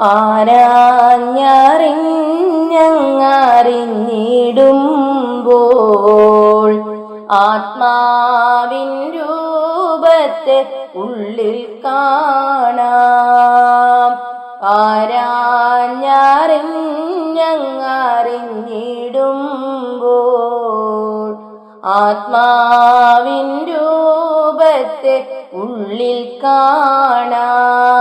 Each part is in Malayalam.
ആരാഞ്ഞറിഞ്ഞങ്ങറിഞ്ഞിടുമ്പോൾ ആത്മാവിൻ രൂപത്തെ ഉള്ളിൽ കാണാം. ആരാഞ്ഞറിഞ്ഞങ്ങറിഞ്ഞിടുമ്പോൾ ആത്മാവിൻ രൂപത്തെ ഉള്ളിൽ കാണാം.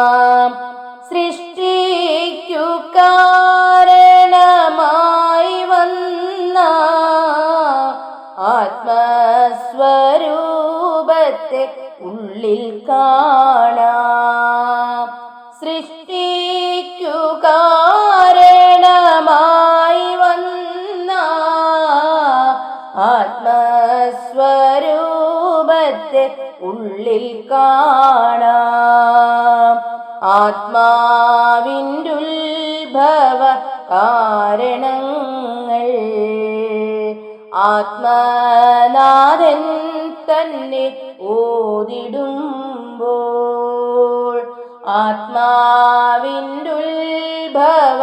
ആത്മസ്വരൂപത്തെ ഉള്ളിൽ കാണാം. സൃഷ്ടിക്കു വന്ന ആത്മസ്വരൂപത്തെ ഉള്ളിൽ കാണാം. ആത്മാവിന്റെ ഉത്ഭവ കാരണങ്ങൾ ആത്മനാഥൻ തന്നെ ഓതിടുമ്പോൾ ആത്മാവിന്റെ ഉത്ഭവ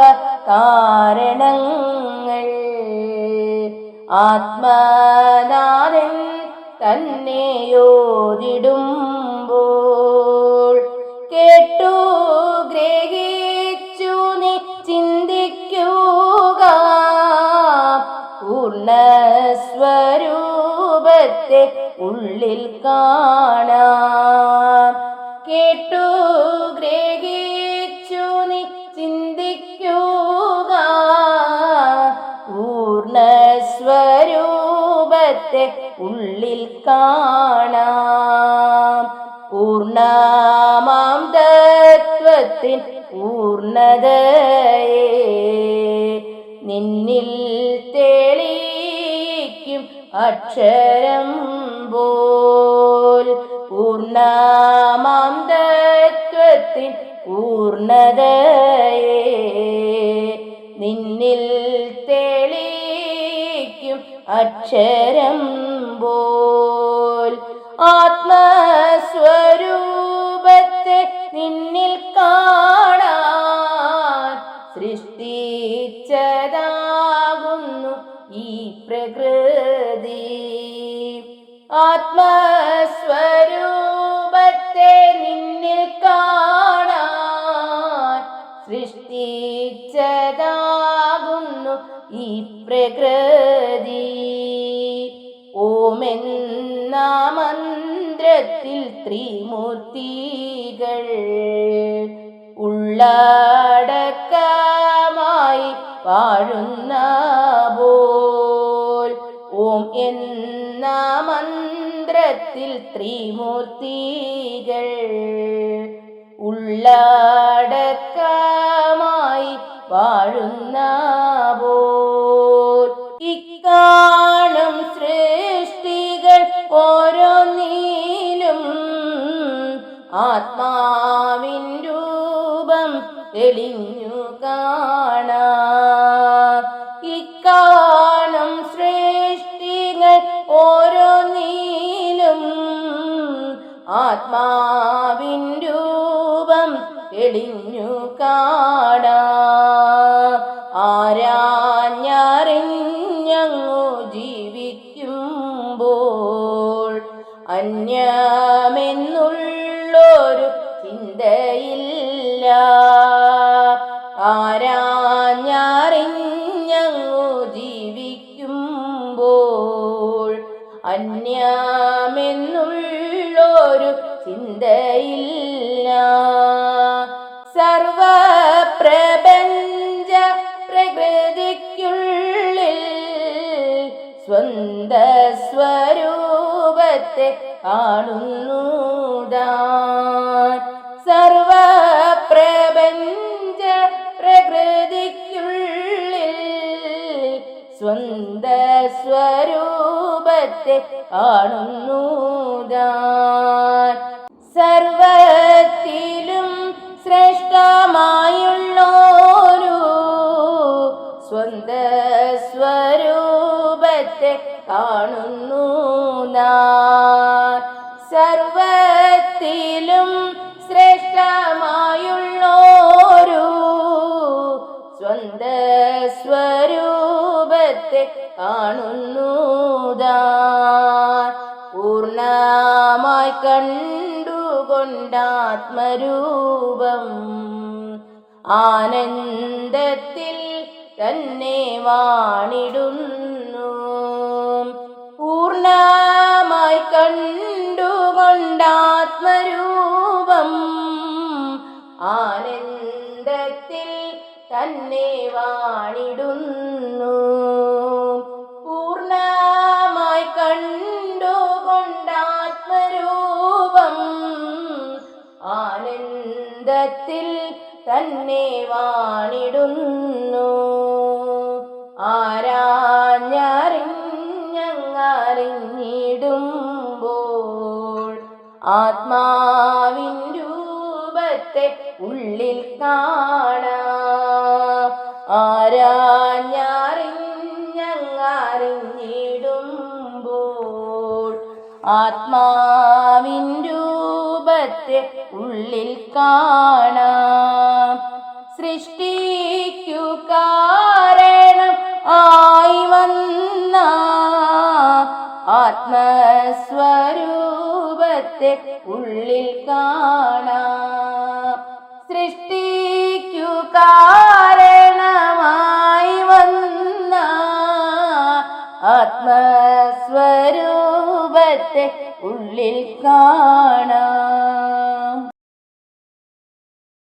കാരണങ്ങൾ ആത്മനാഥൻ തന്നെ ഉള്ളിൽ കാണാം. കേട്ടു ഗ്രഹിച്ചു നീ ചിന്തിക്കുക. പൂർണസ്വരൂപത്തെ ഉള്ളിൽ കാണാം. പൂർണമാം തത്വത്തിൻ പൂർണതയെ. നിന്നിൽ തെളിയിക്കും അക്ഷരം പോൽ പൂർണമാം തത്വത്തിൻ പൂർണതയെ നിന്നിൽ തെളിയിക്കും അക്ഷരം പോൽ പ്രകൃതി. ഓമെന്ന മന്ത്രത്തിൽ ത്രിമൂർത്തികൾ. ഉള്ളടക്കമായി വാഴുന്ന ഓം എന്ന മന്ത്രത്തിൽ ത്രിമൂർത്തികൾ. ഉള്ളടക്കമായി വാഴുന്ന തെളിഞ്ഞു കാണാം. ഇക്കാണം സൃഷ്ടികൾ നീലും ആത്മാവിൻ രൂപം തെളിഞ്ഞു കാണാം. ആരാഞ്ഞറിഞ്ഞങ്ങു ജീവിക്കുമ്പോൾ അന്യമെന്നുള്ളൊരു ചിന്തയില്ല. സർവപ്രപഞ്ച പ്രകൃതിക്കുള്ളിൽ സ്വന്ത സ്വരൂപത്തെ കാണുന്നുതാൻ കാണുന്നുതാൻ. സർവത്തിലും ശ്രേഷ്ഠമായുള്ളോരു സ്വന്ത സ്വരൂപത്തെ കാണുന്നു. പൂർണമായി കണ്ടുകൊണ്ടാത്മരൂപം ആനന്ദത്തിൽ തന്നെ വാണിടുന്നു. പൂർണമായി ആരാഞ്ഞറിഞ്ഞറിഞ്ഞിടുമ്പോൾ ആത്മാവിൻ രൂപത്തെ ഉള്ളിൽ കാണാം. ആരാഞ്ഞറിഞ്ഞങ്ങറിഞ്ഞിടുമ്പോൾ ആത്മാവിൻ രൂപത്തെ ഉള്ളിൽ കാണാം. സൃഷ്ടിക്കു ആത്മസ്വരൂപത്തെ ഉള്ളിൽ കാണാം. സൃഷ്ടിക്കു കാരണമായി വന്ന ആത്മസ്വരൂപത്തെ ഉള്ളിൽ കാണാം.